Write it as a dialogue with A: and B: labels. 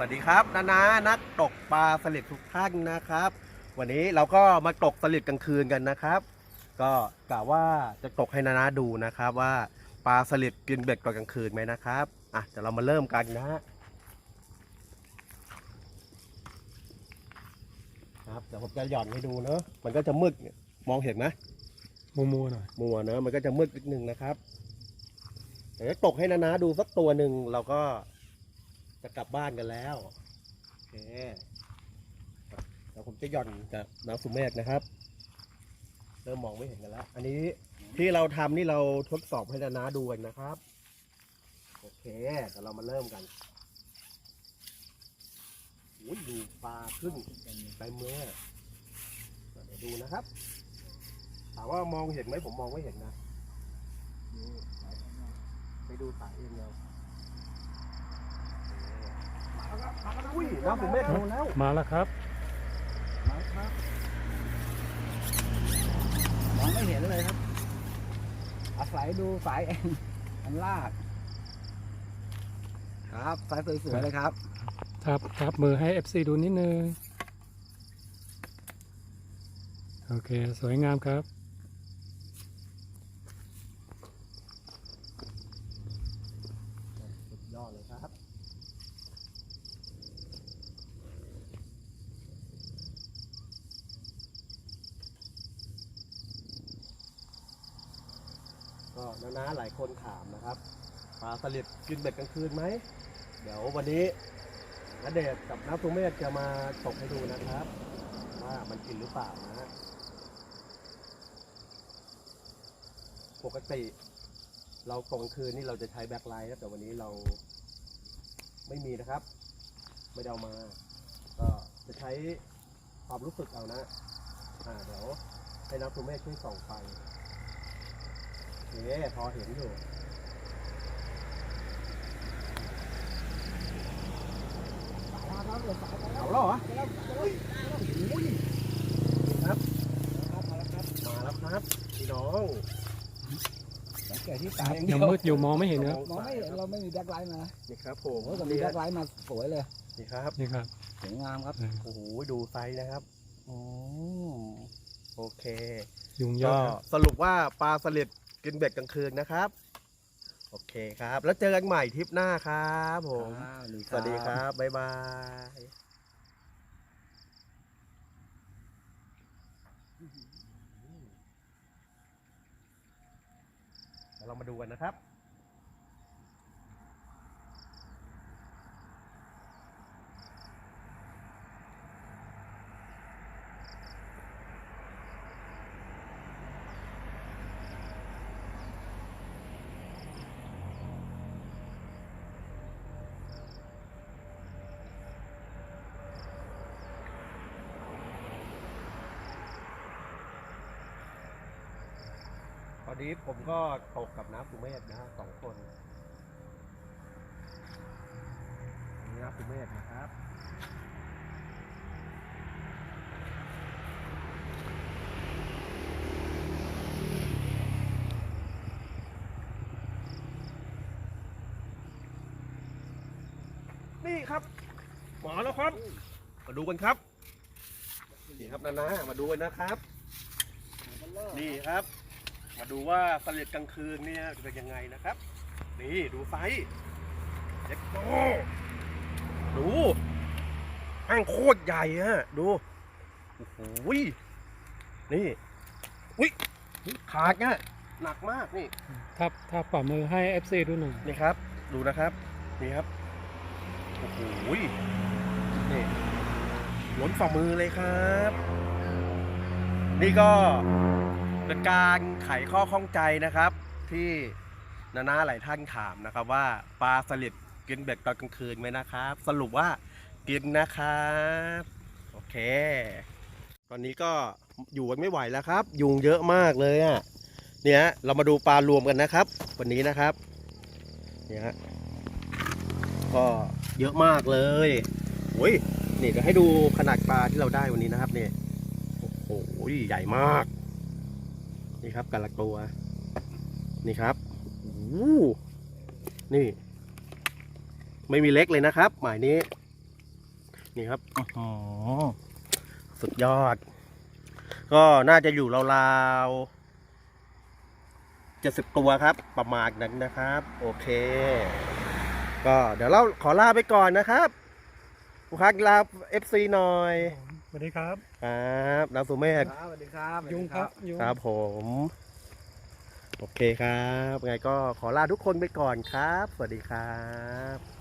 A: สวัสดีครับนานานักตกปลาสลิดทุกท่านนะครับ วันนี้เราก็มาตกสลิดกลางคืนกันนะครับ ก็กะว่าจะตกให้นานาดูนะครับว่าปลาสลิดกินเบ็ดตอนกลางคืนไหมนะครับอะเดี๋ยวเรามาเริ่มกันนะฮะครับเดี๋ยวผมจะหย่อนให้ดูเนอะมันก็จะมืดเนี่ยมองเห็นไหม
B: มัวๆหน่อย
A: มัวเนอะมันก็จะมืดนิดนึงนะครับเดี๋ยวจะตกให้นานาดูสักตัวหนึ่งเราก็ จะกลับบ้านกันแล้วโอเคเดี๋ยวผมจะหย่อนกับน้ำสุเมฆนะครับ เริ่มมองไม่เห็นกันแล้ว อันนี้ที่เราทำนี่เราทดสอบให้นานาดูกันนะครับ โอเคเดี๋ยวเรามาเริ่มกันอุ้ยดูปลาขึ้นไปเมื่อเดี๋ยวดูนะครับถามว่ามองเห็นไหมผมมองไม่เห็นนะ ไปดูสายเองเรา อุ้ยน้ำผมไม่โดนแล้ว
B: มาแล้วครับ
C: มาครับมองไม่เห็นเลยครับ อาศัยดูสายเองอันลาก ครับสายสวยๆเลยครับ
B: ทับทับมือให้ FC ดูนิดนึง โอเค สวยงามครับ
A: สุดยอดเลยครับ ก็นานาหลายคนถามนะครับปลาสลิดกินเบ็ดกลางคืนไหม เดี๋ยววันนี้นเดชกับน้ำสุเมฆจะมาตกให้ดูนะครับ ว่ามันกินหรือเปล่านะ ปกติ เราตกกลางคืนนี่เราจะใช้แบ็คไลท์นะแต่วันนี้เราไม่มีนะครับ ไม่ได้เอามา ก็จะใช้ความรู้สึกเอานะ อ่าเดี๋ยวให้น้ำสุเมฆช่วยส่องไฟ โอเคพอเห็นอยู่เอาแล้วเหรอครับ มาแล้วครับพี่น้อง
C: สังเกตที่สายอย่างเดี
B: ยั
C: ย
B: ง
C: ว
B: มืดอยู่มองไม่เห็นนะ
C: มองไม่เห็นเราไม่มีแบ็คไลท์มา
A: นี่ครับผม
C: โอ้แต่มีแบ็คไลท์มาสวยเลย
A: นี่ครับ
B: นี่ครับ
C: สวยงามครับ
A: โอ้โหดูไซส์นะครับอืมโอเค
B: ยุงเย
A: ก็
B: อะ
A: สรุปว่าปลาสลิด กินเบ็ดกลางคืนนะครับ โอเคครับ แล้วเจอกันใหม่ทริปหน้าครับผม
C: อ่า
A: สวัสดีครับ บ๊ายบายเดี๋ยวเรามาดูกันนะครับ อนนี้ผมก็ตกกับน้ำสุเมธนะฮะสองคนนี่น้ำสุเมธนะครับนี่ครับ หมาแล้วครับ มาดูกันครับ นี่ครับนานามาดูกันนะครับ นี่ครับ มาดูว่าสลิดกลางคืนเนี่ยจะเป็นยังไงนะครับ นี่ดูไซส์เด็กโตดูแม่งโคตรใหญ่ฮะดูโอ้โหนี่อุ้ยขาดเนี่ยหนักมากนี่
B: ทับทับฝ่ามือให้ FC ดูหน่อย
A: นี่ครับ ดูนะครับ นี่ครับโอ้โหนี่ล้นฝ่ามือเลยครับ นี่ก็ เป็นการไขข้อข้องใจนะครับ ที่นานาหลายท่านถามนะครับ ว่าปลาสลิดกินเบ็ดตอนกลางคืนไหมนะครับ สรุปว่ากินนะครับโอเค ตอนนี้ก็อยู่กันไม่ไหวแล้วครับ ยุงเยอะมากเลยอะ่ะเนี่ยเรามาดูปลารวมกันนะครับ วันนี้นะครับเนี่ยฮะก็เยอะมากเลยโอ้ยนี่จะให้ดูขนาดปลาที่เราได้วันนี้นะครับเนี่ยโอ้โหใหญ่มาก นี่ครับกันละตัว นี่ครับโอ้นี่ ไม่มีเล็กเลยนะครับ หมายนี้ นี่ครับอื้อหือสุดยอด ก็น่าจะอยู่ราวๆเจ็ดสิบตัวครับ ประมาณนั้นนะครับ โอเค ก็เดี๋ยวเราขอลาไปก่อนนะครับลูกค้าลาเอฟซีหน่อย
B: สวัสดีครับ
A: ครับลาสุเมธ
C: ครับสวัสดีครับ
B: ยุงครับยุง
A: ครับผม โอเคครับ ไงก็ขอลาทุกคนไปก่อนครับ สวัสดีครับ